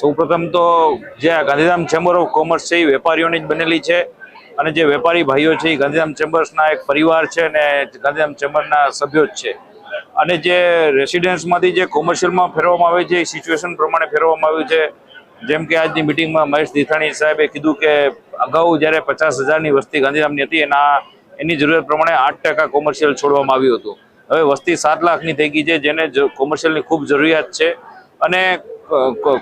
સૌપ્રથમ તો જે આ ગાંધીધામ ચેમ્બર ઓફ કોમર્સ છે, એ વેપારીઓની જ બનેલી છે. અને જે વેપારી ભાઈઓ છે, એ ગાંધીધામ ચેમ્બર્સના એક પરિવાર છે અને ગાંધીધામ ચેમ્બરના સભ્યો જ છે. અને જે રેસિડેન્સમાંથી જે કોમર્શિયલમાં ફેરવવામાં આવે છે, એ સિચ્યુએશન પ્રમાણે ફેરવવામાં આવ્યું છે. જેમ કે આજની મિટિંગમાં મહેશ દીથાણી સાહેબે કીધું કે અગાઉ જ્યારે પચાસ હજારની વસ્તી ગાંધીધામની હતી, એના એની જરૂરિયાત પ્રમાણે આઠ ટકા કોમર્શિયલ છોડવામાં આવ્યું હતું. હવે વસ્તી સાત લાખની થઈ ગઈ છે, જેને કોમર્શિયલની ખૂબ જરૂરિયાત છે. અને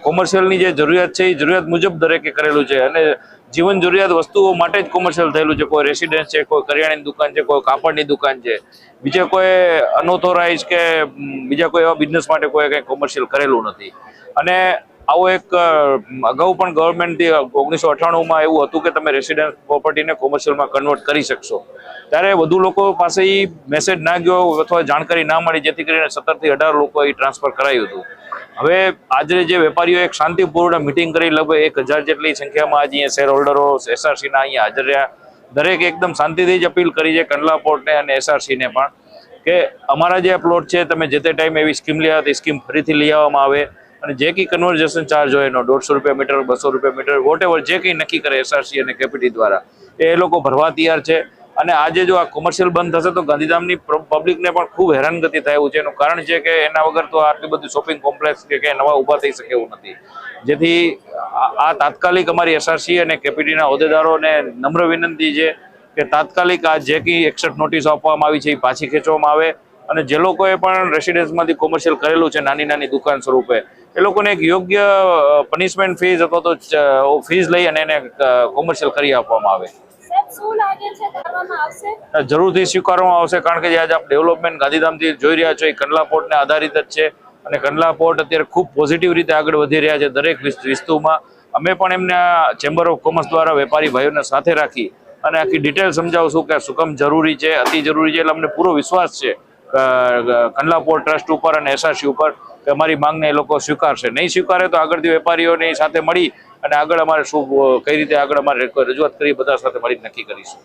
કોમર્શિયલની જે જરૂરિયાત છે, એ જરૂરિયાત મુજબ દરેકે કરેલું છે. અને જીવન જરૂરિયાત વસ્તુઓ માટે જ કોમર્શિયલ થયેલું છે. કોઈ રેસિડેન્સ છે, કોઈ કરિયાણાની દુકાન છે, કોઈ કાપડની દુકાન છે. બીજા કોઈ અનઓથોરાઇઝ કે બીજા કોઈ એવા બિઝનેસ માટે કોઈ કંઈ કોમર્શિયલ કરેલું નથી. અને આવો એક અગાઉ પણ ગવર્મેન્ટથી ઓગણીસો અઠ્ઠાણુંમાં એવું હતું કે તમે રેસિડેન્સ પ્રોપર્ટીને કોમર્શિયલમાં કન્વર્ટ કરી શકશો. ત્યારે વધુ લોકો પાસે એ મેસેજ ના ગયો અથવા જાણકારી ના મળી, જેથી કરીને સત્તરથી અઢાર લોકો એ ટ્રાન્સફર કરાયું હતું. હવે આજે જે વેપારીઓ એક શાંતિપૂર્ણ મિટિંગ કરી, લગભગ એક હજાર જેટલી સંખ્યામાં આજે અહીંયા શેર હોલ્ડરો એસઆરસીના અહીંયા હાજર રહ્યા. દરેક એકદમ શાંતિથી જ અપીલ કરી છે કંડલા પોર્ટને અને એસઆરસીને પણ, કે અમારા જે પ્લોટ છે, તમે જે તે ટાઈમ એવી સ્કીમ લઈ હતી સ્કીમ ફરીથી લઈ આવવામાં આવે. અને જે કંઈ કન્વર્ઝેશન ચાર્જ હોય એનો, દોઢસો રૂપિયા મીટર બસો રૂપિયા મીટર વોટ જે કંઈ નક્કી કરે એસઆરસી અને કેપીટી દ્વારા, એ લોકો ભરવા તૈયાર છે. અને આજે જો આ કોમર્શિયલ બંધ થશે તો ગાંધીધામની પબ્લિકને પણ ખૂબ હેરાનગતિ થાય એવું છે. એનું કારણ છે કે એના વગર તો આટલી બધી શોપિંગ કોમ્પ્લેક્સ કે કંઈ નવા ઊભા થઈ શકે એવું નથી. જેથી આ તાત્કાલિક અમારી એસઆરસી અને કેપીટીના હોદ્દેદારોને નમ્ર વિનંતી છે કે તાત્કાલિક આ જે કંઈ એક્સેપ્ટ નોટિસ આપવામાં આવી છે એ પાછી ખેંચવામાં આવે. અને જે લોકોએ પણ રેસિડેન્સમાંથી કોમર્શિયલ કરેલું છે નાની નાની દુકાન સ્વરૂપે એ લોકોને એક યોગ્ય પનિશમેન્ટ ફીઝ અથવા તો ફીઝ લઈ અને એને કોમર્શિયલ કરી આપવામાં આવે. જરૂરથી સ્વીકારવામાં આવશે કારણ કે જે આજે આપ ડેવલપમેન્ટ ગાંધીધામથી જોઈ રહ્યા છો એ કંડલા પોર્ટને આધારિત જ છે અને કંડલા પોર્ટ અત્યારે ખૂબ પોઝિટિવ રીતે આગળ વધી રહ્યા છે દરેક વિસ્તુમાં. અમે પણ એમના ચેમ્બર ઓફ કોમર્સ દ્વારા વેપારી ભાઈઓને સાથે રાખી અને આખી ડિટેલ સમજાવશું કે શું કામ જરૂરી છે અતિ જરૂરી છે એટલે અમને પૂરો વિશ્વાસ છે કંડલા પોર્ટ ટ્રસ્ટ ઉપર અને એસઆરસી ઉપર. કે અમારી માંગને એ લોકો સ્વીકારશે. નહીં સ્વીકારે તો આગળથી વેપારીઓની સાથે મળી અને આગળ અમારે શું કઈ રીતે આગળ અમારે રજૂઆત કરી બધા સાથે મળી નક્કી કરીશું.